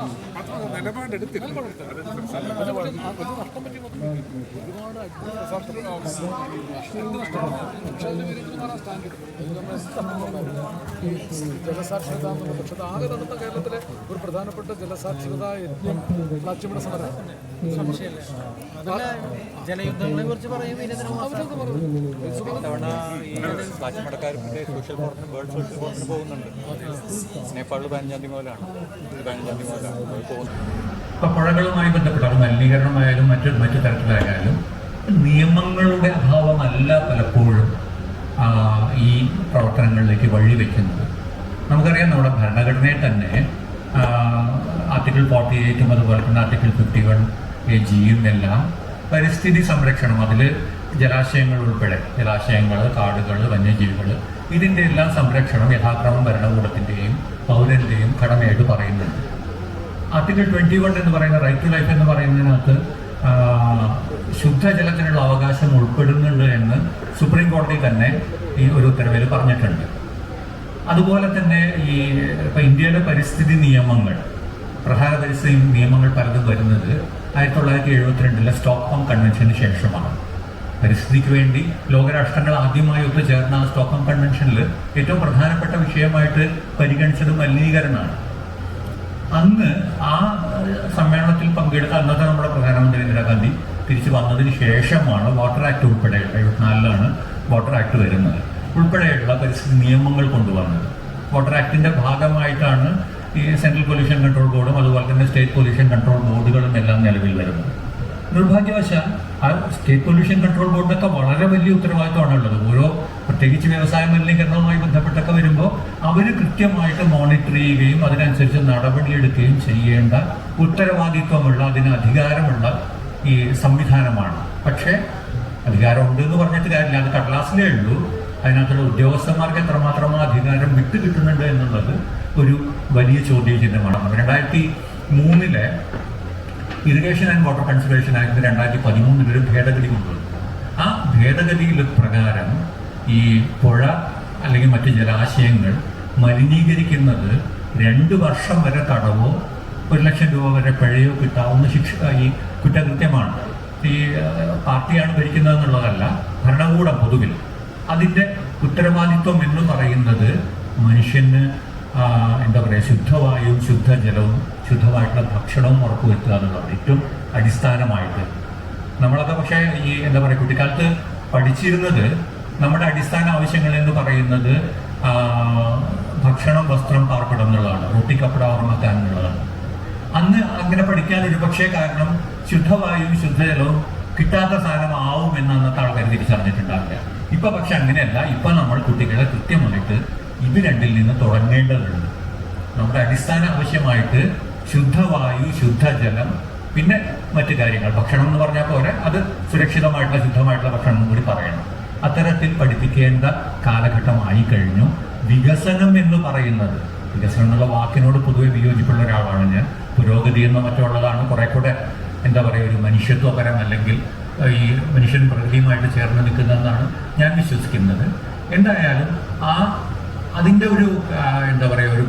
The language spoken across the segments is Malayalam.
മാത്രമല്ല ജലസാക്ഷരത പക്ഷേ ആകെ നടന്ന കേരളത്തിലെ ഒരു പ്രധാനപ്പെട്ട ജലസാക്ഷരതാ യജ്ഞം പ്ലാച്ചിമട സമരം ജലയുദ്ധങ്ങളെ കുറിച്ച് പറയും സോഷ്യൽ ഫോറത്തിന് വേൾഡ് സോഷ്യൽ ഫോറത്തിന് പോകുന്നുണ്ട് നേപ്പാളിൽ പതിനഞ്ചാം തീയതി മുതലാണ് പതിനഞ്ചാം തീയതി മുതലാണ് പോകുന്നത് ഇപ്പൊ പുഴകളുമായി ബന്ധപ്പെട്ട മലിനീകരണമായാലും മറ്റു മറ്റു തരത്തിലായാലും നിയമങ്ങളുടെ അഭാവമല്ല പലപ്പോഴും ഈ പ്രവർത്തനങ്ങളിലേക്ക് വഴിവെക്കുന്നത് നമുക്കറിയാം നമ്മുടെ ഭരണഘടനയെ തന്നെ ആർട്ടിക്കിൾ ഫോർട്ടി എയ്റ്റും അതുപോലെ തന്നെ ആർട്ടിക്കിൾ ഫിഫ്റ്റി വൺ എ ജിയും എല്ലാം പരിസ്ഥിതി സംരക്ഷണം അതിൽ ജലാശയങ്ങൾ ഉൾപ്പെടെ ജലാശയങ്ങൾ കാടുകൾ വന്യജീവികൾ ഇതിന്റെ എല്ലാം സംരക്ഷണം യഥാക്രമം ഭരണകൂടത്തിന്റെയും പൗരന്റെയും കടമയായിട്ട് പറയുന്നുണ്ട്. ആർട്ടിക്കിൾ ട്വന്റി വൺ എന്ന് പറയുന്ന റൈറ്റ് ടു ലൈഫ് എന്ന് പറയുന്നതിനകത്ത് ശുദ്ധജലത്തിനുള്ള അവകാശം ഉൾപ്പെടുന്നുണ്ട് എന്ന് സുപ്രീം കോടതി തന്നെ ഈ ഒരു ഉത്തരവിൽ പറഞ്ഞിട്ടുണ്ട്. അതുപോലെ തന്നെ ഈ ഇപ്പൊ ഇന്ത്യയുടെ പരിസ്ഥിതി നിയമങ്ങൾ പ്രധാന പരിസ്ഥിതി നിയമങ്ങൾ പലതും വരുന്നത് ആയിരത്തി തൊള്ളായിരത്തി എഴുപത്തിരണ്ടിലെ സ്റ്റോക്ക്ഹോം കൺവെൻഷന് ശേഷമാണ്. പരിസ്ഥിതിക്ക് വേണ്ടി ലോകരാഷ്ട്രങ്ങൾ ആദ്യമായി ഒത്തുചേർന്ന ആ സ്റ്റോക്ക്ഹോം കൺവെൻഷനിൽ ഏറ്റവും പ്രധാനപ്പെട്ട വിഷയമായിട്ട് പരിഗണിച്ചത് മലിനീകരണമാണ്. അന്ന് ആ സമ്മേളനത്തിൽ പങ്കെടുത്ത അന്നത്തെ നമ്മുടെ പ്രധാനമന്ത്രി ഇന്ദിരാഗാന്ധി തിരിച്ചു വന്നതിന് ശേഷമാണ് വാട്ടർ ആക്ട് ഉൾപ്പെടെ എഴുപത്തിനാലിലാണ് വാട്ടർ ആക്ട് വരുന്നത്. ഉൾപ്പെടെയുള്ള പരിസ്ഥിതി നിയമങ്ങൾ കൊണ്ടുവന്നത്. വാട്ടർ ആക്ടിന്റെ ഭാഗമായിട്ടാണ് ഈ സെൻട്രൽ പൊല്യൂഷൻ കൺട്രോൾ ബോർഡും അതുപോലെ തന്നെ സ്റ്റേറ്റ് പൊല്യൂഷൻ കൺട്രോൾ ബോർഡുകളും എല്ലാം നിലവിൽ വരുന്നത്. നിർഭാഗ്യവശാൽ ആ സ്റ്റേറ്റ് പൊല്യൂഷൻ കൺട്രോൾ ബോർഡിനൊക്കെ വളരെ വലിയ ഉത്തരവാദിത്തമാണ് ഉള്ളത് ഓരോ പ്രത്യേകിച്ച് വ്യവസായ മലിനീകരണവുമായി ബന്ധപ്പെട്ടൊക്കെ വരുമ്പോൾ അവർ കൃത്യമായിട്ട് മോണിറ്റർ ചെയ്യുകയും അതിനനുസരിച്ച് നടപടിയെടുക്കുകയും ചെയ്യേണ്ട ഉത്തരവാദിത്വമുള്ള അതിന് അധികാരമുള്ള ഈ സംവിധാനമാണ്. പക്ഷേ അധികാരമുണ്ട് എന്ന് പറഞ്ഞിട്ട് കാര്യമില്ല. അത് കടലാസിലേ ഉള്ളൂ. അതിനകത്തുള്ള ഉദ്യോഗസ്ഥന്മാർക്ക് എത്രമാത്രം അധികാരം വിട്ടു കിട്ടുന്നുണ്ട് എന്നുള്ളത് ഒരു വലിയ ചോദ്യചിഹ്നമാണ് രണ്ടായിരത്തി മൂന്നിലെ irrigation and water conservation act രണ്ടായിരത്തി പതിമൂന്നിൽ ഒരു ഭേദഗതി കൊണ്ടുവന്നു. ആ ഭേദഗതിയിൽ പ്രകാരം ഈ പുഴ അല്ലെങ്കിൽ മറ്റ് ജലാശയങ്ങൾ മലിനീകരിക്കുന്നത് രണ്ട് വർഷം വരെ തടവോ ഒരു ലക്ഷം രൂപ വരെ പിഴയോ കിട്ടാവുന്ന ശിക്ഷ ഈ കുറ്റകൃത്യമാണ്. ഈ പാർട്ടിയാണ് ഭരിക്കുന്നത് എന്നുള്ളതല്ല ഭരണകൂടം പൊതുവിൽ. അതിന്റെ ഉത്തരവാദിത്വം എന്ന് പറയുന്നത് മനുഷ്യന് എന്താ പറയുക ശുദ്ധവായുവും ശുദ്ധജലവും ശുദ്ധമായിട്ടുള്ള ഭക്ഷണവും ഉറപ്പുവരുത്തുക എന്നുള്ളതാണ് ഏറ്റവും അടിസ്ഥാനമായിട്ട്. നമ്മളൊക്കെ പക്ഷേ ഈ എന്താ പറയുക കുട്ടിക്കാലത്ത് പഠിച്ചിരുന്നത് നമ്മുടെ അടിസ്ഥാന ആവശ്യങ്ങൾ എന്ന് പറയുന്നത് ഭക്ഷണം വസ്ത്രം പാർപ്പിടം എന്നുള്ളതാണ്. ഒട്ടിക്കപ്പട കപ്പട ഓർമ്മക്കാൻ എന്നുള്ളതാണ്. അന്ന് അങ്ങനെ പഠിക്കാൻ ഒരു പക്ഷേ കാരണം ശുദ്ധവായുവും ശുദ്ധജലവും കിട്ടാത്ത സാധനമാവും എന്ന് അന്നത്തെ ആൾക്കാർ തിരിച്ചറിഞ്ഞിട്ടുണ്ടാവില്ല. ഇപ്പൊ പക്ഷെ അങ്ങനെയല്ല. ഇപ്പൊ നമ്മൾ കുട്ടികളെ കൃത്യമായിട്ട് ഇത് രണ്ടിൽ നിന്ന് തുടങ്ങേണ്ടതുണ്ട്. നമ്മുടെ അടിസ്ഥാന ആവശ്യമായിട്ട് ശുദ്ധവായു ശുദ്ധജലം പിന്നെ മറ്റു കാര്യങ്ങൾ. ഭക്ഷണം എന്ന് പറഞ്ഞാൽ പോരെ അത് സുരക്ഷിതമായിട്ടുള്ള ശുദ്ധമായിട്ടുള്ള ഭക്ഷണം കൂടി പറയണം. അത്തരത്തിൽ പഠിപ്പിക്കേണ്ട കാലഘട്ടമായി കഴിഞ്ഞു. വികസനം എന്ന് പറയുന്നത് വികസനം എന്നുള്ള വാക്കിനോട് പൊതുവെ വിയോജിപ്പുള്ള ഒരാളാണ് ഞാൻ. പുരോഗതി എന്നോ മറ്റോ ഉള്ളതാണ് കുറെ കൂടെ എന്താ പറയുക ഒരു മനുഷ്യത്വപരം അല്ലെങ്കിൽ ഈ മനുഷ്യൻ പ്രകൃതിയുമായിട്ട് ചേർന്ന് നിൽക്കുന്നതെന്നാണ് ഞാൻ വിശ്വസിക്കുന്നത്. എന്തായാലും ആ അതിന്റെ ഒരു എന്താ പറയുക ഒരു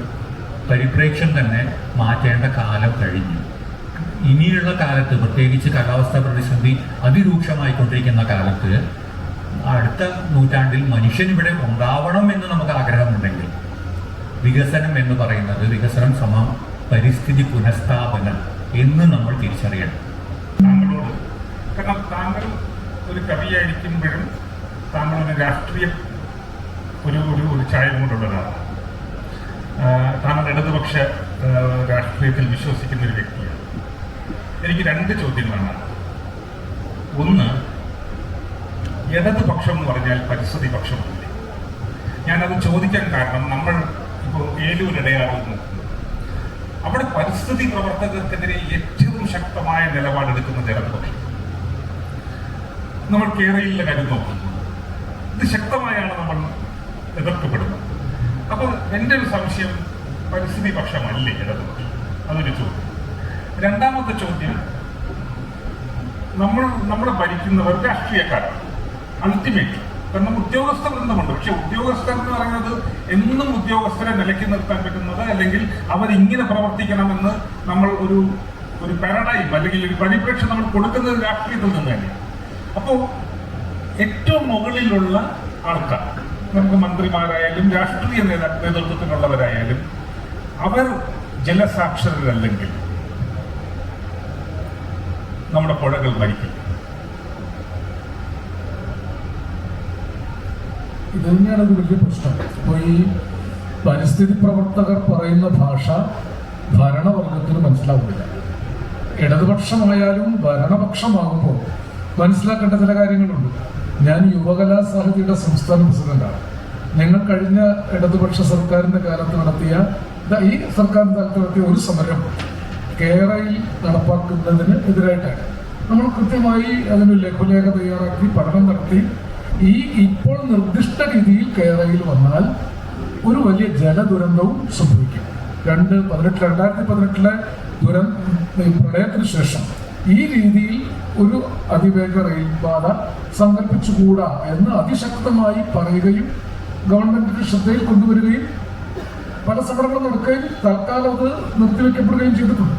പരിപ്രേക്ഷ്യം തന്നെ മാറ്റേണ്ട കാലം കഴിഞ്ഞു. ഇനിയുള്ള കാലത്ത് പ്രത്യേകിച്ച് കാലാവസ്ഥാ പ്രതിസന്ധി അതിരൂക്ഷമായിക്കൊണ്ടിരിക്കുന്ന കാലത്ത് അടുത്ത നൂറ്റാണ്ടിൽ മനുഷ്യൻ ഇവിടെ ഉണ്ടാവണം എന്ന് നമുക്ക് ആഗ്രഹമുണ്ടെങ്കിൽ വികസനം എന്ന് പറയുന്നത് വികസനം സമം പരിസ്ഥിതി പുനഃസ്ഥാപനം എന്ന് നമ്മൾ തിരിച്ചറിയണം. താങ്കളോട് കാരണം താങ്കൾ ഒരു കവിയായിരിക്കുമ്പോഴും താങ്കൾ ഒരു രാഷ്ട്രീയ ഒരു ഒരു ഒരു ചായം കൊണ്ടുള്ളതാണ്. താങ്കൾ ഇടതുപക്ഷ രാഷ്ട്രീയത്തിൽ വിശ്വസിക്കുന്ന ഒരു വ്യക്തിയാണ്. എനിക്ക് രണ്ട് ചോദ്യങ്ങളാണ്. ഒന്ന് ഇടതുപക്ഷം എന്ന് പറഞ്ഞാൽ പരിസ്ഥിതി പക്ഷമല്ലേ ഞാനത് ചോദിക്കാൻ കാരണം നമ്മൾ ഇപ്പോൾ ഏലൂരിടയാറിൽ നോക്കുന്നു. അവിടെ പരിസ്ഥിതി പ്രവർത്തകർക്കെതിരെ ഏറ്റവും ശക്തമായ നിലപാടെടുക്കുന്ന ഇടതുപക്ഷം നമ്മൾ കേരളയിലെ കാര്യം നോക്കുന്നു. ഇത് ശക്തമായാണ് നമ്മൾ എതിർക്കപ്പെടുന്നത്. അപ്പോൾ എന്റെ ഒരു സംശയം പരിസ്ഥിതി പക്ഷമല്ലേ ഇടതുപക്ഷം അതൊരു ചോദ്യം. രണ്ടാമത്തെ ചോദ്യം നമ്മൾ നമ്മളെ ഭരിക്കുന്നവർ രാഷ്ട്രീയക്കാരാണ്. അൾട്ടിമേറ്റ് കാരണം ഉദ്യോഗസ്ഥ വൃന്ദമുണ്ട് പക്ഷെ ഉദ്യോഗസ്ഥർ എന്ന് പറയുന്നത് എന്നും ഉദ്യോഗസ്ഥരെ നിലയ്ക്ക് നിർത്താൻ പറ്റുന്നത് അല്ലെങ്കിൽ അവരിങ്ങനെ പ്രവർത്തിക്കണമെന്ന് നമ്മൾ ഒരു ഒരു പാരഡൈം അല്ലെങ്കിൽ ഒരു പരിപ്രേക്ഷ നമ്മൾ കൊടുക്കുന്നത് രാഷ്ട്രീയത്തിൽ നിന്ന് തന്നെയാണ്. അപ്പോൾ ഏറ്റവും മുകളിലുള്ള ആൾക്കാർ നമുക്ക് മന്ത്രിമാരായാലും രാഷ്ട്രീയ നേതാ അവർ ജലസാക്ഷരരല്ലെങ്കിൽ നമ്മുടെ പുഴകൾ മരിക്കും ഇത് തന്നെയാണ് ഒരു വലിയ പ്രശ്നം. അപ്പോൾ ഈ പരിസ്ഥിതി പ്രവർത്തകർ പറയുന്ന ഭാഷ ഭരണവർഗത്തിന് മനസ്സിലാവുന്നില്ല. ഇടതുപക്ഷമായാലും ഭരണപക്ഷമാകുമ്പോൾ മനസ്സിലാക്കേണ്ട ചില കാര്യങ്ങളുണ്ട്. ഞാൻ യുവകലാ സാഹിത്യയുടെ സംസ്ഥാന പ്രസിഡന്റാണ്. ഞങ്ങൾ കഴിഞ്ഞ ഇടതുപക്ഷ സർക്കാരിന്റെ കാലത്ത് നടത്തിയ ഈ സർക്കാരിന്റെ കാലത്ത് നടത്തിയ ഒരു സമരം കേരളയിൽ നടപ്പാക്കുന്നതിന് എതിരായിട്ടാണ്. നമ്മൾ കൃത്യമായി അതിന് ലഘുലേഖ തയ്യാറാക്കി പഠനം നടത്തി ഈ ഇപ്പോൾ നിർദ്ദിഷ്ട രീതിയിൽ കേരളയിൽ വന്നാൽ ഒരു വലിയ ജലദുരന്തവും സംഭവിക്കും. രണ്ട് പതിനെട്ട് രണ്ടായിരത്തി പതിനെട്ടിലെ ദുരന്ത പ്രളയത്തിന് ശേഷം ഈ രീതിയിൽ ഒരു അതിവേഗ റെയിൽ പാത സങ്കല്പിച്ചുകൂടാ എന്ന് അതിശക്തമായി പറയുകയും ഗവൺമെന്റിന്റെ ശ്രദ്ധയിൽ കൊണ്ടുവരികയും പല സമരങ്ങളും നടക്കുകയും തൽക്കാലം അത് നിർത്തിവെക്കപ്പെടുകയും ചെയ്തിട്ടുണ്ട്.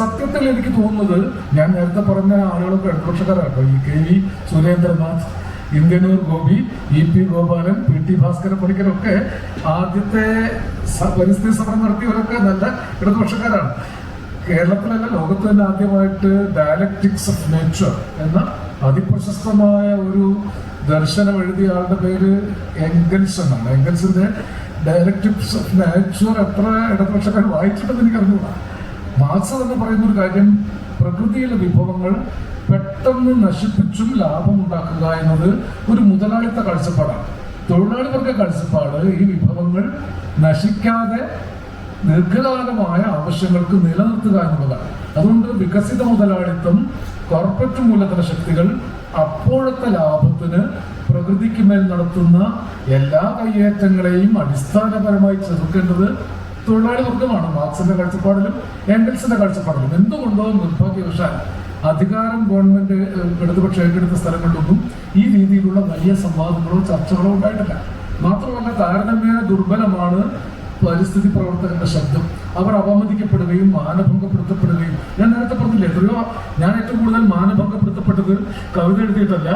സത്യത്തിൽ എനിക്ക് തോന്നുന്നത് ഞാൻ നേരത്തെ പറഞ്ഞ ആളുകളൊക്കെ ഇടതുപക്ഷക്കാരാണ്. ഈ K V Surendranath Indianoor Gopi E P Gopalan P T Bhaskaran പണിക്കരൊക്കെ ആദ്യത്തെ പരിസ്ഥിതി സമരം നടത്തിയവരൊക്കെ നല്ല ഇടതുപക്ഷക്കാരാണ്. കേരളത്തിലല്ല ലോകത്ത് തന്നെ ആദ്യമായിട്ട് ഡയലക്ടിക്സ് ഓഫ് നേച്ചർ എന്ന അതിപ്രശസ്തമായ ഒരു ദർശനം എഴുതിയ ആളുടെ പേര് എംഗൽസ് എന്നാണ്. എംഗൽസിന്റെ ഡയലക്ടിക്സ് ഓഫ് നേച്ചർ എത്ര ഇടതുപക്ഷക്കാർ വായിച്ചിട്ടെന്ന് എനിക്ക് അറിഞ്ഞുകൂടാ മാർക്സ് എന്ന് പറയുന്ന ഒരു കാര്യം പ്രകൃതിയിലെ വിഭവങ്ങൾ പെട്ടെന്ന് നശിപ്പിച്ചും ലാഭം ഉണ്ടാക്കുക എന്നത് ഒരു മുതലാളിത്ത കാഴ്ചപ്പാടാണ്. തൊഴിലാളി വർഗ കാഴ്ചപ്പാട് ഈ വിഭവങ്ങൾ നശിക്കാതെ ദീർഘകാലമായ ആവശ്യങ്ങൾക്ക് നിലനിർത്തുക എന്നുള്ളതാണ്. അതുകൊണ്ട് വികസിത മുതലാളിത്തം കോർപ്പറേറ്റ് മൂലധന ശക്തികൾ അപ്പോഴത്തെ ലാഭത്തിന് പ്രകൃതിക്ക് മേൽ നടത്തുന്ന എല്ലാ കയ്യേറ്റങ്ങളെയും അടിസ്ഥാനപരമായി ചെറുക്കേണ്ടത് തൊഴിലാളി വർഗമാണ് മാർക്സിന്റെ കാഴ്ചപ്പാടിലും എൻഡൽസിന്റെ കാഴ്ചപ്പാടിലും. എന്തുകൊണ്ടോ നിർഭാഗ്യവശാൽ അധികാരം ഗവൺമെന്റ് ഇടതുപക്ഷം ഏറ്റെടുത്ത സ്ഥലങ്ങളിലൊന്നും ഈ രീതിയിലുള്ള വലിയ സംവാദങ്ങളോ ചർച്ചകളോ ഉണ്ടായിട്ടില്ല. മാത്രമല്ല താരതമ്യേന ദുർബലമാണ് പരിസ്ഥിതി പ്രവർത്തകരുടെ ശബ്ദം. അവർ അപമതിക്കപ്പെടുകയും മാനഭംഗപ്പെടുത്തപ്പെടുകയും ഞാൻ നേരത്തെ പറഞ്ഞില്ലേ എത്രയോ ഞാൻ ഏറ്റവും കൂടുതൽ മാനഭംഗപ്പെടുത്തപ്പെട്ടത് കവിത എഴുതിയിട്ടല്ല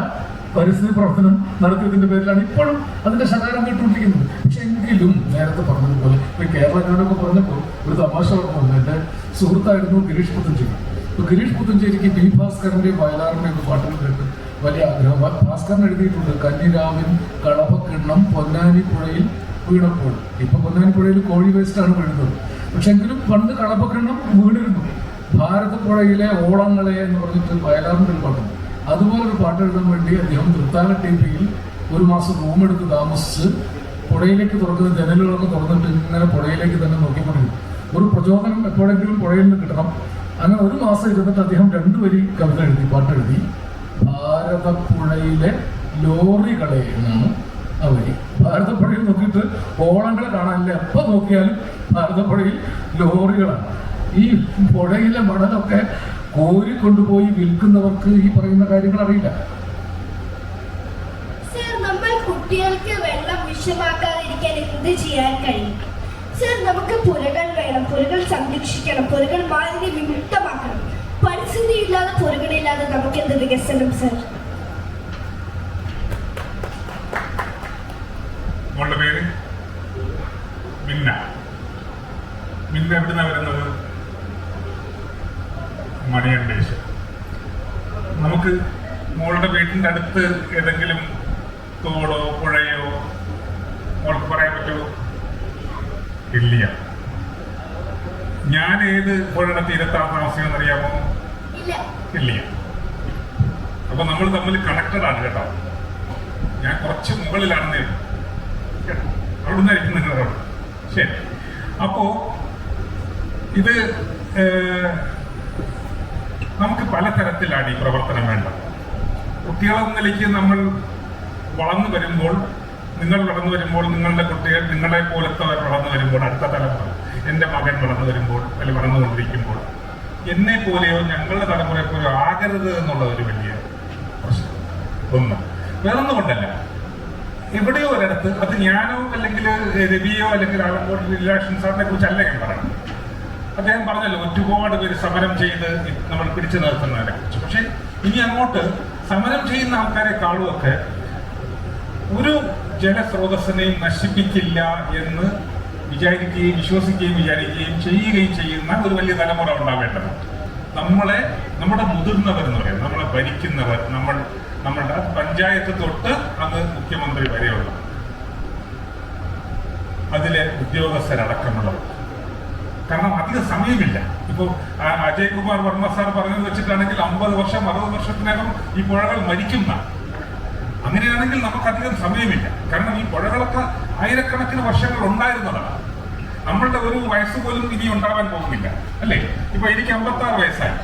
പരിസ്ഥിതി പ്രവർത്തനം നടത്തിയതിന്റെ പേരിലാണ് ഇപ്പോഴും അതിന്റെ ശകാരം കേട്ടുകൊണ്ടിരിക്കുന്നത്. പക്ഷെ എങ്കിലും നേരത്തെ പറഞ്ഞതുപോലെ കേരള ഞാനൊക്കെ പറഞ്ഞപ്പോൾ ഒരു തമാശ പറഞ്ഞു എന്റെ സുഹൃത്തായിരുന്നു ഗിരീഷ് ഇപ്പൊ ഗിരീഷ് പുത്തഞ്ചേരിക്ക് ബി ഭാസ്കറിന്റെ വയലാറിന് ഒരു പാട്ടുകൾ കേട്ട് വലിയ ആഗ്രഹം. ഭാസ്കർ എഴുതിയിട്ടുണ്ട് കന്നിരാവിൻ കളവക്കിണ്ണം പൊന്നാനി പുഴയിൽ വീണപ്പോൾ. ഇപ്പൊ പൊന്നാനി പുഴയിൽ കോഴി ആണ് വീഴുന്നത്. പക്ഷെ എങ്കിലും പണ്ട് കളപ്പക്കിണ്ണം വീണിരുന്നു. ഭാരതപ്പുഴയിലെ ഓളങ്ങളെ എന്ന് പറഞ്ഞിട്ട് വയലാറിന്റെ ഒരു പാട്ടുണ്ട് അതുപോലെ ഒരു പാട്ട് എഴുതാൻ വേണ്ടി അദ്ദേഹം തൃത്താല ടി പിയിൽ ഒരു മാസം റൂം എടുത്ത് താമസിച്ച് പുഴയിലേക്ക് തുറക്കുന്ന ജനലുകളൊക്കെ തുറന്നിട്ട് ഇങ്ങനെ പുഴയിലേക്ക് തന്നെ നോക്കിക്കൊണ്ടിരുന്നു. ഒരു പ്രചോദനം എപ്പോഴെങ്കിലും പുഴയിൽ നിന്ന് കിട്ടണം. അങ്ങനെ ഒരു മാസം ഇരുന്നിട്ട് അദ്ദേഹം രണ്ടു വരി കവിത എഴുതി പാട്ട് എഴുതി ഭാരതപ്പുഴയിലെ ലോറികളെ എന്നാണ് ആ വരി. ഭാരതപ്പുഴയിൽ നോക്കിയിട്ട് ഓളങ്ങളെ കാണാനില്ല. എപ്പോൾ നോക്കിയാലും ഭാരതപ്പുഴയിൽ ലോറികളാണ്. ഈ പുഴയിലെ മണലൊക്കെ കോരി കൊണ്ടുപോയി വിൽക്കുന്നവർക്ക് ഈ പറയുന്ന കാര്യങ്ങൾ അറിയില്ല. കുട്ടികൾക്ക് വെള്ളം വിഷമാക്കാതിരിക്കാൻ എന്ത് ചെയ്യാൻ കഴിയും? സർ നമുക്ക് പുരകൾ വേണം. പുരകൾ സംരക്ഷിക്കണം. പുരകൾ മാലിന്യ വിമുക്തമാക്കണം. പരിസ്ഥിതി ഇല്ലാതെ പുരകളില്ലാതെ നമുക്ക് എന്ത് വികസനം സർ? മോളുടെ പേര്? മിന്ന. മിന്ന എവിടുന്ന വരുന്നത്? മണിയണ്ടേശ് നമുക്ക് മോളുടെ വീട്ടിന്റെ അടുത്ത് ഏതെങ്കിലും തോടോ പുഴയോ മോൾക്ക് പറയാൻ പറ്റുമോ? ഇല്ല ഞാൻ ഏത് പുഴയുടെ തീരത്താണ് താമസിക്കുന്നത് അറിയാമോ? ഇല്ല. ഇല്ല അപ്പൊ നമ്മൾ തമ്മിൽ കണക്റ്റഡ് ആണ് കേട്ടോ. ഞാൻ കുറച്ച് മുകളിലാണെന്നേ അവിടെ ആയിരിക്കും നിങ്ങളുടെ ശരി. അപ്പോ ഇത് നമുക്ക് പലതരത്തിലാണ് ഈ പ്രവർത്തനം വേണ്ടത്. കുട്ടികളെന്ന നിലയ്ക്ക് നമ്മൾ വളർന്നു വരുമ്പോൾ നിങ്ങൾ വളർന്നു വരുമ്പോൾ നിങ്ങളുടെ കുട്ടികൾ നിങ്ങളെ പോലത്തെ വളർന്നു വരുമ്പോൾ അടുത്ത തലമുറ എന്റെ മകൻ വളർന്നു വരുമ്പോൾ അല്ലെങ്കിൽ വളർന്നുകൊണ്ടിരിക്കുമ്പോൾ എന്നെ പോലെയോ ഞങ്ങളുടെ തലമുറയെ പോലെയോ ആകരുത് എന്നുള്ള ഒരു വലിയ പ്രശ്നം. ഒന്ന്. വേറൊന്നും കൊണ്ടല്ല. എവിടെയോ ഒരിടത്ത് അത് ഞാനോ അല്ലെങ്കിൽ രവിയോ അല്ലെങ്കിൽ ആലങ്കോട് റിലാക്ഷൻ സാറിനെ കുറിച്ചല്ല ഞാൻ പറയുന്നത് അദ്ദേഹം പറഞ്ഞല്ലോ ഒരുപാട് പേര് സമരം ചെയ്ത് നമ്മൾ പിടിച്ചു നിർത്തുന്നതിനെ കുറിച്ച്. പക്ഷെ ഇനി അങ്ങോട്ട് സമരം ചെയ്യുന്ന ആൾക്കാരെക്കാളുമൊക്കെ ഒരു ജലസ്രോതസ്സിനെയും നശിപ്പിക്കില്ല എന്ന് വിചാരിക്കുകയും വിശ്വസിക്കുകയും വിചാരിക്കുകയും ചെയ്യുകയും ചെയ്യുന്ന ഒരു വലിയ തലമുറ ഉണ്ടാവേണ്ടത്. നമ്മളെ നമ്മുടെ മുതിർന്നവർ എന്ന് പറയുന്നത് നമ്മളെ ഭരിക്കുന്നവർ നമ്മൾ നമ്മളുടെ പഞ്ചായത്ത് തൊട്ട് അത് മുഖ്യമന്ത്രി വരെയുള്ള അതിലെ ഉദ്യോഗസ്ഥരടക്കമുള്ളവർ. കാരണം അധിക സമയമില്ല. ഇപ്പോൾ അജയ് കുമാർ വർമ്മ സാർ പറഞ്ഞത് വെച്ചിട്ടാണെങ്കിൽ അമ്പത് വർഷം അറുപത് വർഷത്തിനകം ഈ പുഴകൾ മരിക്കുന്ന അങ്ങനെയാണെങ്കിൽ നമുക്ക് അധികം സമയമില്ല. കാരണം ഈ പുഴകളൊക്കെ ആയിരക്കണക്കിന് വർഷങ്ങൾ ഉണ്ടായിരുന്നതാണ്. നമ്മളുടെ ഒരു വയസ്സ് പോലും ഇനി ഉണ്ടാവാൻ പോകുന്നില്ല അല്ലേ? ഇപ്പൊ എനിക്ക് അമ്പത്തി ആറ് വയസ്സായി.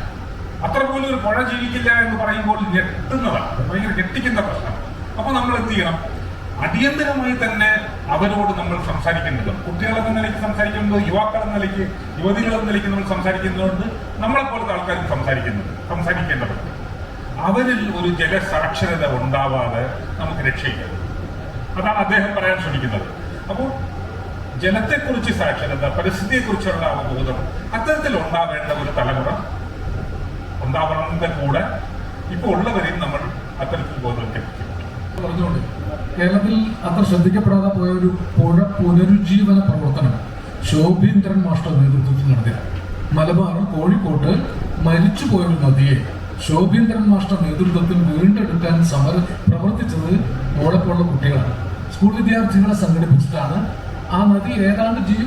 അത്ര പോലും ഒരു പുഴ ജീവിക്കില്ല എന്ന് പറയുമ്പോൾ ഞെട്ടുന്നതാണ്. ഭയങ്കര ഞെട്ടിക്കുന്ന പ്രശ്നം അപ്പൊ നമ്മൾ എന്ത് ചെയ്യണം? അടിയന്തരമായി തന്നെ അവരോട് നമ്മൾ സംസാരിക്കേണ്ടത് കുട്ടികൾ എന്ന നിലയ്ക്ക് സംസാരിക്കുന്നത് യുവാക്കൾ എന്ന നിലയ്ക്ക് യുവതികൾ എന്ന നിലയ്ക്ക് നമ്മൾ സംസാരിക്കുന്നതുകൊണ്ട് നമ്മളെപ്പോലത്തെ ആൾക്കാർ സംസാരിക്കുന്നത് സംസാരിക്കേണ്ടതുണ്ട്. അവരിൽ ഒരു ജലസാക്ഷരത ഉണ്ടാവാതെ നമുക്ക് രക്ഷയില്ല. അതാണ് അദ്ദേഹം പറയാൻ ശ്രമിക്കുന്നത്. അപ്പോൾ ജലത്തെക്കുറിച്ച് സാക്ഷരത പരിസ്ഥിതിയെക്കുറിച്ചുള്ള അവബോധം അത്തരത്തിൽ ഉണ്ടാവേണ്ട ഒരു തലമുറ ഉണ്ടാവണമെന്ന കൂടെ. ഇപ്പോൾ ഉള്ളവരെയും നമ്മൾ അത്തരത്തിൽ ബോധവൽക്കരിക്കും. പറഞ്ഞുകൊണ്ട് കേരളത്തിൽ അത്ര ശ്രദ്ധിക്കപ്പെടാതെ പോയ ഒരു പുഴ പുനരുജ്ജീവന പ്രവർത്തനം ശോഭീന്ദ്രൻ മാസ്റ്റർ നേതൃത്വത്തിൽ നടത്തിയ മലബാർ കോഴിക്കോട്ട് മരിച്ചുപോയ ഒരു നദിയെ ശോഭീന്ദ്രൻ മാസ്റ്റർ നേതൃത്വത്തിൽ വീണ്ടെടുക്കാൻ സമര പ്രവർത്തിച്ചത് മോളെപ്പോലുള്ള കുട്ടികളാണ്. സ്കൂൾ വിദ്യാർത്ഥികളെ സംഘടിപ്പിച്ചിട്ടാണ് ആ നദി ഏതാണ്ട് ജീ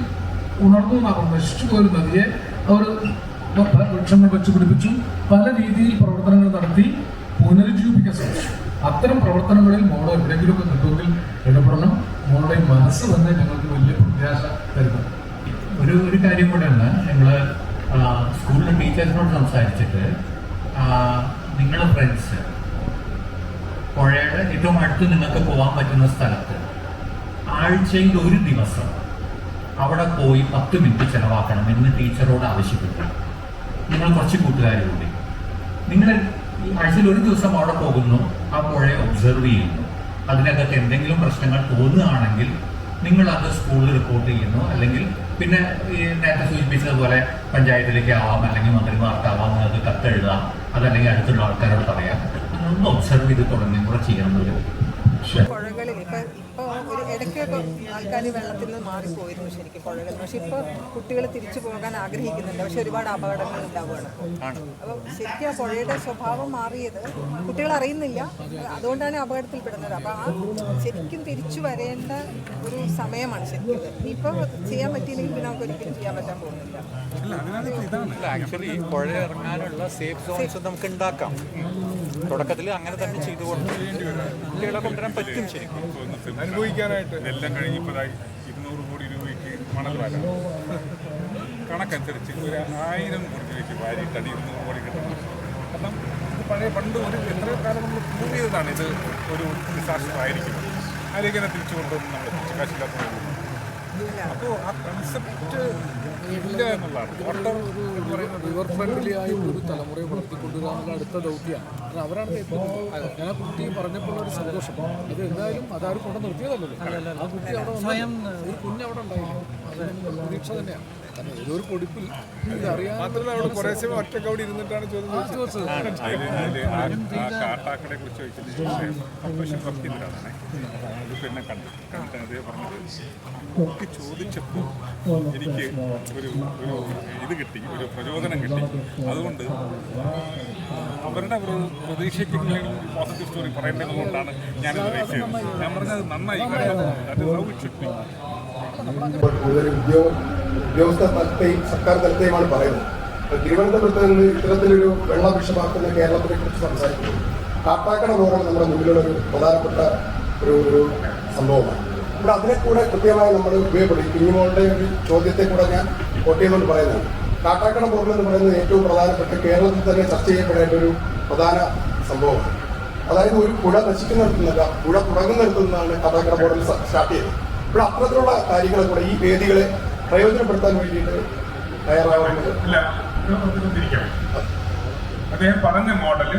ഉണർന്നു നടന്നു നശിച്ചു പോയൊരു നദിയെ അവർ വൃക്ഷങ്ങൾ വെച്ച് പിടിപ്പിച്ചു. പല രീതിയിൽ പ്രവർത്തനങ്ങൾ നടത്തി പുനരുജ്ജീവിപ്പിക്കാൻ ശ്രമിച്ചു. അത്തരം പ്രവർത്തനങ്ങളിൽ മോളെ എവിടെയെങ്കിലുമൊക്കെ കിട്ടുമെങ്കിൽ ഇടപെടണം. മോളുടെ മനസ്സ് തന്നെ ഞങ്ങൾക്ക് വലിയ പ്രത്യാശ തരുന്നു. ഒരു ഒരു കാര്യം കൂടെ ഉണ്ട് ഞങ്ങൾ സ്കൂളിലെ ടീച്ചേഴ്സിനോട് സംസാരിച്ചിട്ട് നിങ്ങളുടെ ഫ്രണ്ട്സ് പുഴയുടെ ഏറ്റവും അടുത്ത് നിങ്ങൾക്ക് പോകാൻ പറ്റുന്ന സ്ഥലത്ത് ആഴ്ചയിൽ ഒരു ദിവസം അവിടെ പോയി പത്ത് മിനിറ്റ് ചെലവാക്കണം എന്ന് ടീച്ചറോട് ആവശ്യപ്പെട്ടു. നിങ്ങൾ കുറച്ച് കൂട്ടുകാർ കൂടി നിങ്ങൾ ഈ ആഴ്ചയിൽ ഒരു ദിവസം അവിടെ പോകുന്നു ആ പുഴയെ ഒബ്സർവ് ചെയ്യുന്നു. അതിനകത്ത് എന്തെങ്കിലും പ്രശ്നങ്ങൾ തോന്നുകയാണെങ്കിൽ നിങ്ങൾ അത് സ്കൂളിൽ റിപ്പോർട്ട് ചെയ്യുന്നു അല്ലെങ്കിൽ പിന്നെ ഈ നേരത്തെ സൂചിപ്പിച്ചതുപോലെ പഞ്ചായത്തിലേക്ക് ആവാം അല്ലെങ്കിൽ മന്ത്രിമാർക്കാവാം നിങ്ങൾക്ക് കത്തെഴുതാം അതല്ലെങ്കിൽ അടുത്തുള്ള ആൾക്കാരോട് പറയാം. ഒന്ന് ഒബ്സർവ് ചെയ്ത് തുടങ്ങി കൂടെ ചെയ്യണം എന്നൊരു ഇടയ്ക്കൊക്കെ ആൾക്കാർ വെള്ളത്തിൽ നിന്ന് മാറിപ്പോയിരുന്നു ശരിക്കും പുഴകൾ പക്ഷെ ഇപ്പൊ കുട്ടികൾ തിരിച്ചു പോകാൻ ആഗ്രഹിക്കുന്നുണ്ട്. പക്ഷെ ഒരുപാട് അപകടങ്ങൾ ഉണ്ടാവുകയാണ്. അപ്പോൾ ശരിക്കും ആ പുഴയുടെ സ്വഭാവം മാറിയത് കുട്ടികൾ അറിയുന്നില്ല. അതുകൊണ്ടാണ് അപകടത്തിൽ പെടുന്നത്. അപ്പോൾ ആ ശരിക്കും തിരിച്ചു വരേണ്ട ഒരു സമയമാണ് ശരിക്കും ഇത്. ഇനിയിപ്പോൾ ചെയ്യാൻ പറ്റിയില്ലെങ്കിൽ പിന്നെ നമുക്ക് ഒരിക്കലും ചെയ്യാൻ പറ്റാൻ പോകുന്നില്ല. ആക്ച്വലി പുഴ ഇറങ്ങാനുള്ള സേഫ് സോൺസ് നമുക്ക് ഉണ്ടാക്കാം തുടക്കത്തിൽ അങ്ങനെ തന്നെ ചെയ്തുകൊണ്ട് കുട്ടികളെ കൊണ്ടുവരാൻ പറ്റും ശരിക്കും. അനുഭവിക്കാനായിട്ട് എല്ലാം കഴിഞ്ഞപ്പോഴായി ഇരുന്നൂറ് കോടി രൂപയ്ക്ക് മണൽ വരാം. കണക്കനുസരിച്ച് ഒരു ആയിരം കോടി രൂപയ്ക്ക് വാരിയിട്ടാണ് ഇരുന്നൂറ് കോടി കിട്ടുന്നത്. കാരണം ഇത് പഴയ പണ്ട് ഒരു എത്ര കാലം നമ്മൾ പ്രൂവ് ചെയ്തതാണ് ഇത് ഒരു ഡിസാസ്റ്റർ ആയിരിക്കും ആരോഗ്യനെ തിരിച്ചു കൊണ്ടുവന്ന് നമ്മൾ കാശില്ലാത്ത അപ്പോൾ ആ കൺസെപ്റ്റ് ഇല്ല എന്നുള്ളതാണ്. വാട്ടർ എന്ന് പറയുന്നത് റിവർ ഫ്രണ്ട്ലി ആയി ഒരു തലമുറയെ വളർത്തിക്കൊണ്ടുവരിക എന്നുള്ള അടുത്ത ദൗത്യമാണ് കാരണം അവരാണ് എത്തുന്നത് ഞാൻ ആ കുട്ടി പറഞ്ഞപ്പോൾ ഒരു സന്തോഷം. അത് എന്തായാലും അതാരും കൊണ്ട് നിർത്തിയതല്ലല്ലോ. ആ കുട്ടി അവിടെ ഒരു കുഞ്ഞവിടെ ഉണ്ടായിരുന്നു പ്രതീക്ഷ തന്നെയാണ്. ഒരു പൊടിപ്പിൽ ഇതറിയാൻ മാത്രമല്ല അവിടെ കുറേ സമയം ഒറ്റയ്ക്ക് അവിടെ ഇരുന്നിട്ടാണ് ചോദ്യം കാട്ടാക്കടെ കുറിച്ച് ചോദിച്ചത് പിന്നെ കണ്ടു. അതേ പറഞ്ഞത്. ചോദിച്ചപ്പോൾ എനിക്ക് ഒരു ഒരു ഇത് കിട്ടി ഒരു പ്രചോദനം കിട്ടി. അതുകൊണ്ട് അവരുടെ ഒരു പ്രതീക്ഷയ്ക്ക് പോസിറ്റീവ് സ്റ്റോറി പറയേണ്ടത് കൊണ്ടാണ് ഞാനിത് റേസ് ചെയ്തത്. ഞാൻ പറഞ്ഞത് നന്നായി കാരണം അത് ലവ് ഇറ്റ് ഷുഡ് ബി ഉദ്യോഗസ്ഥ തലത്തെയും സർക്കാർ തലത്തെയുമാണ് പറയുന്നത്. തിരുവനന്തപുരത്ത് നിന്ന് ഇത്തരത്തിലൊരു വെള്ളം വിഷമാക്കുന്ന കേരളത്തിനെ കുറിച്ച് സംസാരിക്കുന്നു. കാട്ടാക്കട റോഡാണ് നമ്മുടെ മുന്നിലുള്ള ഒരു പ്രധാനപ്പെട്ട ഒരു ഒരു സംഭവമാണ്. ഇവിടെ അതിനെ കൂടെ കൃത്യമായി നമ്മൾ ഉപയോഗപ്പെടുത്തി. കുഞ്ഞുമോളുടെ ഒരു ചോദ്യത്തെ കൂടെ ഞാൻ കോട്ട് ചെയ്തുകൊണ്ട് പറയുന്നതാണ് കാട്ടാക്കട റോഡ് എന്ന് പറയുന്നത് ഏറ്റവും പ്രധാനപ്പെട്ട കേരളത്തിൽ തന്നെ ചർച്ച ചെയ്യപ്പെടേണ്ട ഒരു പ്രധാന സംഭവമാണ്. അതായത് ഒരു പുഴ നശിക്കുന്നിടത്തുനിന്നല്ല പുഴ തുടങ്ങുന്നിടത്തുനിന്നാണ് കാട്ടാക്കട ബോർഡിൽ സ്റ്റാർട്ട് ചെയ്തത്. ഇവിടെ അത്തരത്തിലുള്ള കാര്യങ്ങളെ കൂടെ ഈ വേദികളെ പ്രയോജനപ്പെടുത്താൻ വേണ്ടിയിട്ട് തയ്യാറാവുന്നത് അദ്ദേഹം പറഞ്ഞ മോഡൽ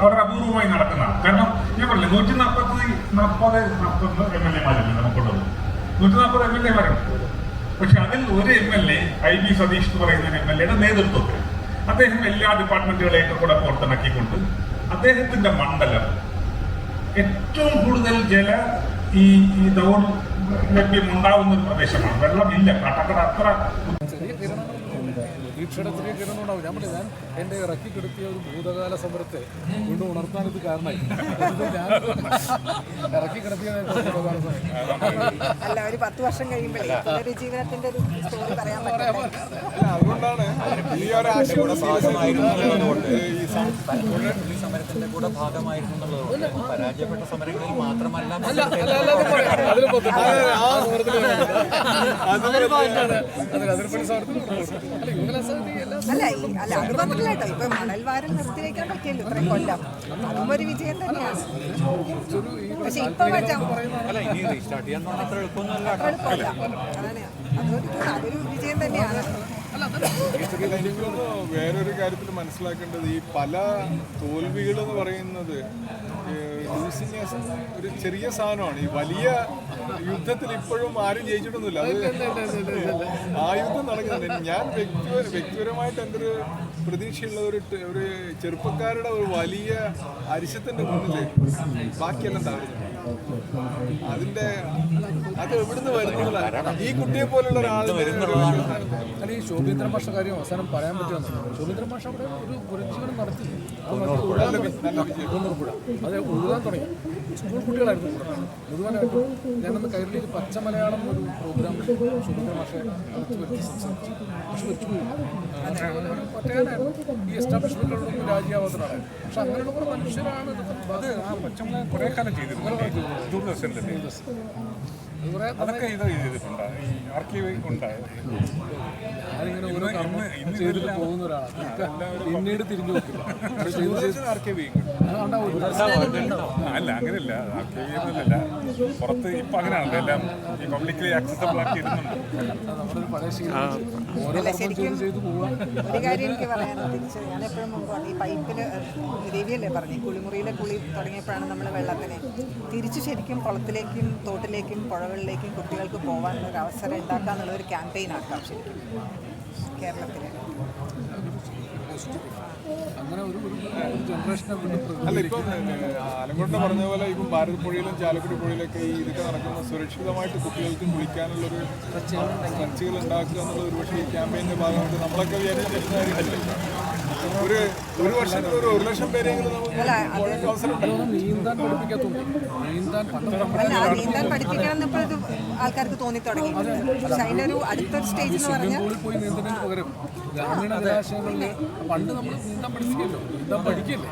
അവരുടെ അപൂർവമായി നടക്കുന്നതാണ്. കാരണം ഞാൻ പറഞ്ഞു നൂറ്റി നാൽപ്പത്തി നാൽപ്പത് നാൽപ്പത് എം എൽ എമാരല്ലേ നമുക്കുള്ളത്? നൂറ്റി നാൽപ്പത് എം എൽ എമാരുണ്ട്. പക്ഷെ അതിൽ ഒരു M L A I B Satheesh എന്ന് പറയുന്ന എം എൽ എയുടെ നേതൃത്വത്തിൽ അദ്ദേഹം എല്ലാ ഡിപ്പാർട്ട്മെന്റുകളെയൊക്കെ കൂടെ പുറത്തിറക്കിക്കൊണ്ട് അദ്ദേഹത്തിന്റെ മണ്ഡലം ഏറ്റവും കൂടുതൽ ജല ഈ ഈ ദൗർലഭ്യം ഉണ്ടാവുന്ന ഒരു പ്രദേശമാണ്. വെള്ളമില്ല കാട്ടക്കട അത്ര ഈ കിരണങ്ങൾ പ്രതീക്ഷയുടെ ഞാൻ ഞാൻ എന്റെ ഇറക്കി കിടത്തിയ ഒരു ഭൂതകാല സമരത്തെ വീണ്ടും ഉണർത്താൻ ഇത് കാരണമായി. ഞാൻ ഇറക്കി കിടത്തിയ ഭൂതകാല സമരം. അല്ല ഒരു പത്ത് വർഷം കഴിയുമ്പോഴേ ജീവിതത്തിന്റെ ഒരു സ്റ്റോറി പറയാൻ അതുകൊണ്ടാണ് ഈ ഒരു ആശയം ഈ സമരത്തിന്റെ കൂടെ ഭാഗമായിരുന്നു പരാജയപ്പെട്ട സമരങ്ങളിൽ മാത്രമല്ല അല്ല അല്ല അല്ല അത് പറഞ്ഞില്ല കേട്ടോ ഇപ്പൊ മണൽ വാരം നിർത്തി വെക്കാൻ പറ്റിയല്ലോ ഇത്രയും കൊല്ലം. അതും ഒരു വിജയം തന്നെയാണ്. പക്ഷെ ഇപ്പൊ എളുപ്പമൊന്നുമല്ല. അത്ര വിജയം തന്നെയാണ്. വേറൊരു കാര്യത്തിൽ മനസ്സിലാക്കേണ്ടത് ഈ പല തോൽവികൾ എന്ന് പറയുന്നത് ലൂസിങ് ഒരു ചെറിയ സാധനമാണ്. ഈ വലിയ യുദ്ധത്തിൽ ഇപ്പോഴും ആരും ജയിച്ചിട്ടൊന്നുമില്ല. അത് ആ യുദ്ധം നടക്കുന്നുണ്ട്. ഞാൻ വ്യക്തി വ്യക്തിപരമായിട്ട് എന്റെ ഒരു പ്രതീക്ഷയുള്ള ഒരു ഒരു ചെറുപ്പക്കാരുടെ ഒരു വലിയ അരിശത്തിന്റെ മുന്നിൽ ബാക്കിയെല്ലാം തകർന്നു അതിന്റെ അത് എവിടുന്ന് വരുന്നതാണ്? ഈ കുട്ടിയെ പോലുള്ള ഒരാൾ അല്ല ഈ ശോഭീന്ദ്രൻ ഭാഷ കാര്യം അവസാനം പറയാൻ പറ്റുമെന്ന് ശോഭീന്ദ്രൻ ഭാഷ അവിടെ ഒരു പുനരുജ്ജീവനം നടത്തി. അത് ഒഴുകാൻ തുടങ്ങി. സ്കൂൾ കുട്ടികളായിരുന്നു കൂടെ മുഴുവനായിട്ടും ഞാനന്ന് കൈരളിയിൽ പച്ച മലയാളം ഒരു പ്രോഗ്രാം ശോഭീന്ദ്രൻ മാഷെ അടുത്ത് വരുത്തി പക്ഷെ പക്ഷേ ഈ എസ്റ്റാബ്ലിഷ്മെന്റിലൊന്നും രാജ്യാവതനാണ് പക്ഷെ അങ്ങനെയുള്ള കുറെ മനുഷ്യരാണ് അത് ആ പച്ചമല കുറെ കാലം ചെയ്തിരുന്നു. ദൂരദർശനിലല്ലേ അതൊക്കെ ഇത് ചെയ്തിട്ടുണ്ട്. ഈ ആർക്കൈവ് ഉണ്ടായത് ഞാനിങ്ങനെ ഓരോ കർമ്മം ചെയ്തിട്ട് പോകുന്ന ഒരാളാണ് പിന്നീട് തിരിഞ്ഞു നോക്കില്ല. ആർക്കൈവ് അല്ല അങ്ങനെയല്ല. ആർക്കൈവ് ചെയ്യുന്നില്ല പുറത്ത് ഇപ്പൊ അങ്ങനെയാണല്ലോ എല്ലാം ഈ പബ്ലിക്കലി ആക്സസബിൾ ആക്കി ഇടുന്നുണ്ട്. നമ്മുടെ പഴയ ശീലം ഓരോ കർമ്മം ചെയ്ത് ചെയ്ത് പോവാ. ഒരു കാര്യം എനിക്ക് പറയാനുള്ളത് തിരിച്ച് ഈ പൈപ്പിൽ പറഞ്ഞു കുളിമുറിയിലെ കുളി തുടങ്ങിയപ്പോഴാണ് നമ്മൾ വെള്ളത്തിനെ തിരിച്ചു ശരിക്കും കുളത്തിലേക്കും തോട്ടിലേക്കും പുഴകളിലേക്കും കുട്ടികൾക്ക് പോകാനുള്ള ഒരു അവസരം ഉണ്ടാക്കുക എന്നുള്ള ഒരു ക്യാമ്പയിൻ ആക്കാം ശരിക്കും. കേരളത്തിൽ അങ്ങനെ ഒരു ജനറേഷനെ അല്ല ഇപ്പം ആലങ്കോട്ട പറഞ്ഞ പോലെ ഇപ്പം ഭാരതപ്പുഴയിലും ചാലക്കുടി പുഴയിലൊക്കെ ഈ ഇതൊക്കെ നടക്കുന്ന സുരക്ഷിതമായിട്ട് കുട്ടികൾക്ക് കുളിക്കാനുള്ളൊരു സ്ട്രച്ചുകൾ ഉണ്ടാക്കുക എന്നുള്ള ഒരു പക്ഷേ ഈ ക്യാമ്പയിന്റെ ഭാഗമായിട്ട് നമ്മളൊക്കെ വിചാരിച്ച കാര്യമല്ല ഒരു ഒരു വർഷത്തിൽ ഒരു ഒരു ലക്ഷം പേരെങ്കിലും അല്ല നീന്താൻ പഠിപ്പിക്കണം ആൾക്കാർക്ക് തോന്നി തുടങ്ങി പക്ഷെ അതിന്റെ ഒരു അടുത്തൊരു സ്റ്റേജ് എന്ന് പറഞ്ഞാൽ പോയി നീന്തുന്നതിന് പകരം ഗ്രാമീണ ജലാശയങ്ങളിൽ പണ്ട് നമ്മൾ നീന്താൻ നീന്താൻ പഠിക്കല്ലേ?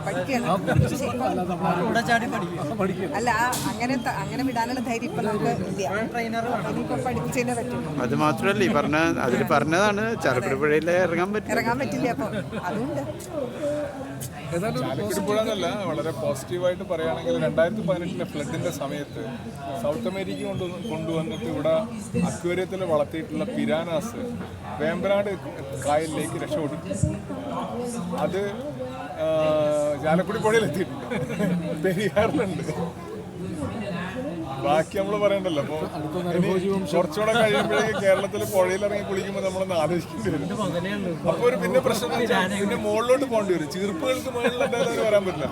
അല്ല അങ്ങനെ അങ്ങനെ വിടാനുള്ള ധൈര്യം ഇപ്പൊ നമുക്ക് ഇനിയിപ്പോ പഠിപ്പിച്ചതിനെ പറ്റും. അത് മാത്രമല്ല ഈ പറഞ്ഞ അതിൽ പറഞ്ഞതാണ് ചാലക്കുടി ഇറങ്ങാൻ പറ്റില്ല. ഇറങ്ങാൻ പറ്റില്ല അപ്പൊ. അതുണ്ട് ഏതായാലും ചാലക്കുടി പുഴ വളരെ പോസിറ്റീവായിട്ട് പറയുകയാണെങ്കിൽ രണ്ടായിരത്തി പതിനെട്ടിലെ ഫ്ലഡിന്റെ സമയത്ത് സൗത്ത് അമേരിക്ക കൊണ്ട് കൊണ്ടുവന്നിട്ട് ഇവിടെ അക്വേറിയത്തിൽ വളർത്തിയിട്ടുള്ള പിരാനാസ് വേമ്പനാട് കായലിലേക്ക് രക്ഷപ്പെട്ടു അത് ചാലക്കുടി പുഴയിലെത്തിയിട്ടുണ്ട്. പെരിയാറിലുണ്ട്. ബാക്കി നമ്മൾ പറയണ്ടല്ലോ. അപ്പൊ കുറച്ചുകൂടെ കഴിയുമ്പോഴേക്ക് കേരളത്തിൽ പുഴയിൽ ഇറങ്ങി കുളിക്കുമ്പോൾ നമ്മളൊന്ന് ആലോചിക്കേണ്ടി വരും. അപ്പൊ ഒരു പിന്നെ പ്രശ്നം പിന്നെ മുകളിലോട്ട് പോകേണ്ടി വരും. ചീർപ്പുകൾക്ക് മുകളിൽ എന്തായാലും വരാൻ പറ്റില്ല.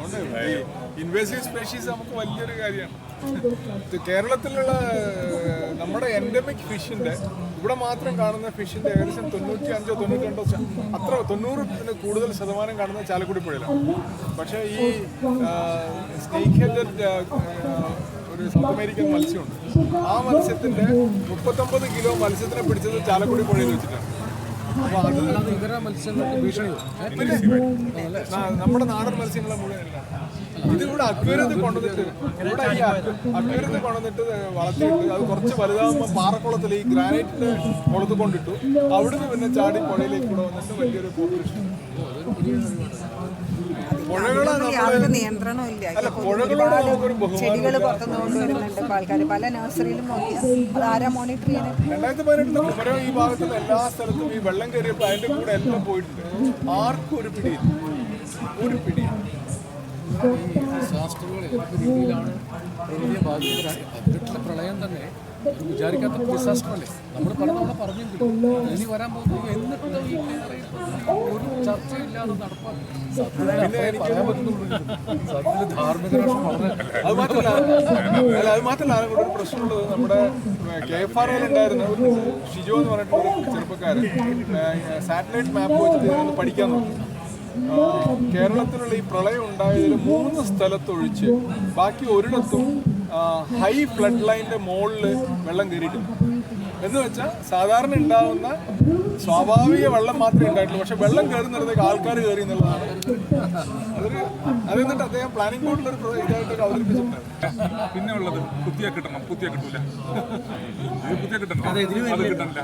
അതുകൊണ്ട് ഇൻവേസീവ് സ്പെഷീസ് നമുക്ക് വലിയൊരു കാര്യമാണ്. കേരളത്തിലുള്ള നമ്മുടെ എൻഡമിക് ഫിഷിന്റെ ഇവിടെ മാത്രം കാണുന്ന ഫിഷിന്റെ ഏകദേശം തൊണ്ണൂറ്റി അഞ്ചോ തൊണ്ണൂറ്റി രണ്ടോ അത്ര തൊണ്ണൂറിന് കൂടുതൽ ശതമാനം കാണുന്ന ചാലക്കുടി പുഴയിലാണ്. പക്ഷേ ഈ സ്നേക്ക് ഒരു സൗത്ത് അമേരിക്കൻ മത്സ്യമുണ്ട്. ആ മത്സ്യത്തിന്റെ മുപ്പത്തൊമ്പത് കിലോ മത്സ്യത്തിനെ പിടിച്ചത് ചാലക്കുടി പുഴയിൽ വെച്ചിട്ടാണ്. ഇതര മത്സ്യങ്ങൾക്ക് ന- നമ്മുടെ നാടൻ മത്സ്യങ്ങളെ മുഴുവൻ ഇത് ഇവിടെ അക്വേരത്തിൽ കൊണ്ടുവന്നിട്ട് ഇവിടെ ഈ അക്വേരത്തിൽ കൊണ്ടുവന്നിട്ട് വളർത്തിയിട്ട് അത് കുറച്ച് വലുതാകുമ്പോൾ പാറക്കുളത്തിൽ ഈ ഗ്രാനൈറ്റിന്റെ കുളത്ത് കൊണ്ടിട്ടു. അവിടുന്ന് പിന്നെ ചാടി പുഴയിലേക്ക് കൂടെ വന്നിട്ട് വലിയൊരു പുഴകളെ അതിനൊന്നും യാതൊരു നിയന്ത്രണമില്ല ഒരുപാട് ചെടികൾ പുറത്തുനിന്ന് കൊണ്ടുവരുന്നുണ്ട് ഇപ്പൊ ആൾക്കാർ പല നഴ്സറിയിലും നോക്കിയാൽ അത് ആരാ മോണിറ്റർ ചെയ്യണേ? രണ്ടായിരത്തി പതിനെട്ടിൽ കുമരകം ഈ ഭാഗത്തുള്ള എല്ലാ സ്ഥലത്തും ഈ വെള്ളം കയറിയപ്പോൾ അതിന്റെ കൂടെ എല്ലാം പോയിട്ടുണ്ട്. ആർക്കും ഒരു പിടി ഒരു പിടി ഡിസാസ്റ്ററുകൾ ഏതൊക്കെ രീതിയിലാണ്? പ്രളയം തന്നെ വിചാരിക്കാത്ത ഡിസാസ്റ്റർ അല്ലേ നമ്മൾ പലതവണ പറഞ്ഞെങ്കിലും ഇനി വരാൻ പോകുന്നത് എന്നിട്ട് ഈ ഒരു ചർച്ചയില്ലാതെ നടപ്പാക്കും. സത്യത്തിൽ പറയാൻ പറ്റുന്നുള്ളൂ സത്യത്തിൽ ധാർമ്മിക രാഷ്ട്രം വളരെ അത് മാത്രമല്ല അല്ല അത് മാത്രമല്ല ഒരു പ്രശ്നമുള്ളത് നമ്മുടെ കെ എഫ് ആർ ഉണ്ടായിരുന്ന ഒരു ഷിജോ എന്ന് പറഞ്ഞിട്ടുള്ള ഒരു ചെറുപ്പക്കാരൻ. സാറ്റലൈറ്റ് മാപ്പ് വെച്ചിട്ട് പഠിക്കാൻ നോക്കി. കേരളത്തിലുള്ള ഈ പ്രളയം ഉണ്ടായതിൽ മൂന്ന് സ്ഥലത്തൊഴിച്ച് ബാക്കി ഒരിടത്തും ഹൈ ഫ്ലഡ് ലൈനിന്റെ മുകളിൽ വെള്ളം കയറിയിട്ടുണ്ട്. എന്ന് വെച്ചാൽ സാധാരണ ഉണ്ടാവുന്ന സ്വാഭാവിക വെള്ളം മാത്രമേ ഉണ്ടായിട്ടുള്ളൂ. പക്ഷെ വെള്ളം കയറുന്നിടത്തേക്ക് ആൾക്കാർ കയറി എന്നുള്ളതാണ്. അതൊരു അത് എന്നിട്ട് അദ്ദേഹം പ്ലാനിംഗ് ബോർഡിലൊരു ഇതായിട്ടൊക്കെ അവതരിപ്പിച്ചിട്ടുണ്ട്. പിന്നെ ഉള്ളത് കുത്തിയാ കിട്ടണം കുത്തിയാ കിട്ടൂല. കുത്തിയാ കിട്ടണം അത് കിട്ടണില്ല.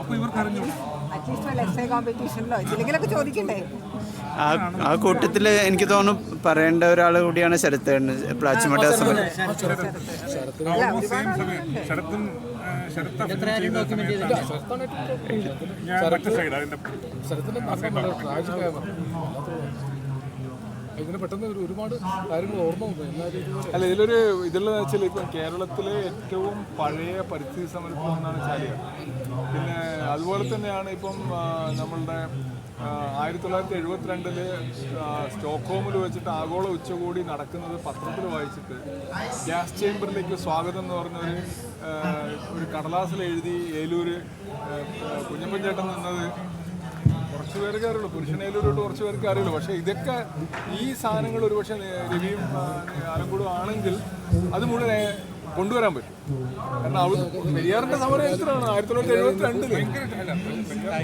അപ്പൊ ഇവർക്ക് അറിഞ്ഞു അറ്റ്ലീസ്റ്റ് കോമ്പറ്റീഷനിലോ ഇതിലെങ്കിലൊക്കെ ചോദിക്കണ്ടേ? ആ ആ കൂട്ടത്തിൽ എനിക്ക് തോന്നുന്നു പറയേണ്ട ഒരാൾ കൂടിയാണ് ശരത് പ്ലാച്ചിമട്ട ഇങ്ങനെ പെട്ടെന്ന് ഒരുപാട് കാര്യങ്ങൾ ഓർമ്മ വന്നു. എന്നാലും അല്ല ഇതിലൊരു ഇതെല്ലാം വെച്ചാൽ ഇപ്പം കേരളത്തിലെ ഏറ്റവും പഴയ പരിസ്ഥിതി സമരം ഒന്നാണ് ചാലിയാർ. പിന്നെ അതുപോലെ തന്നെയാണ് ഇപ്പം നമ്മളുടെ ആയിരത്തി തൊള്ളായിരത്തി എഴുപത്തിരണ്ടിൽ സ്റ്റോക്ക്ഹോമിൽ വെച്ചിട്ട് ആഗോള ഉച്ചകോടി നടക്കുന്നത് പത്രത്തിൽ വായിച്ചിട്ട് ഗ്യാസ് ചേംബറിലേക്ക് സ്വാഗതം എന്ന് പറഞ്ഞൊരു ഒരു കടലാസിൽ എഴുതി ഏലൂര് കുഞ്ഞപ്പൻ ചേട്ടൻ നിന്നത്. കുറച്ച് പേർക്ക് അറിയുള്ളൂ. പുരുഷനേലൂരോട്ട് കുറച്ച് പേർക്ക് അറിയുള്ളൂ. പക്ഷേ ഇതൊക്കെ ഈ സാധനങ്ങൾ ഒരുപക്ഷെ രവിയും ആലങ്കൂടും ആണെങ്കിൽ അത് മുഴുവൻ കൊണ്ടുവരാൻ പറ്റും. കാരണം അവിടെ പെരിയാറിന്റെ സമരം എത്രയാണ്? ആയിരത്തി തൊള്ളായിരത്തി എഴുപത്തി രണ്ടിൽ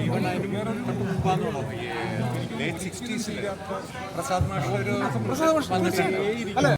ഇവൻ അതിന് വേറൊരു മുമ്പാന്ന് തോന്നുന്നു ലേറ്റ് സിക്സ്റ്റീസിൽ പ്രസാദ് മാഷ് അല്ല?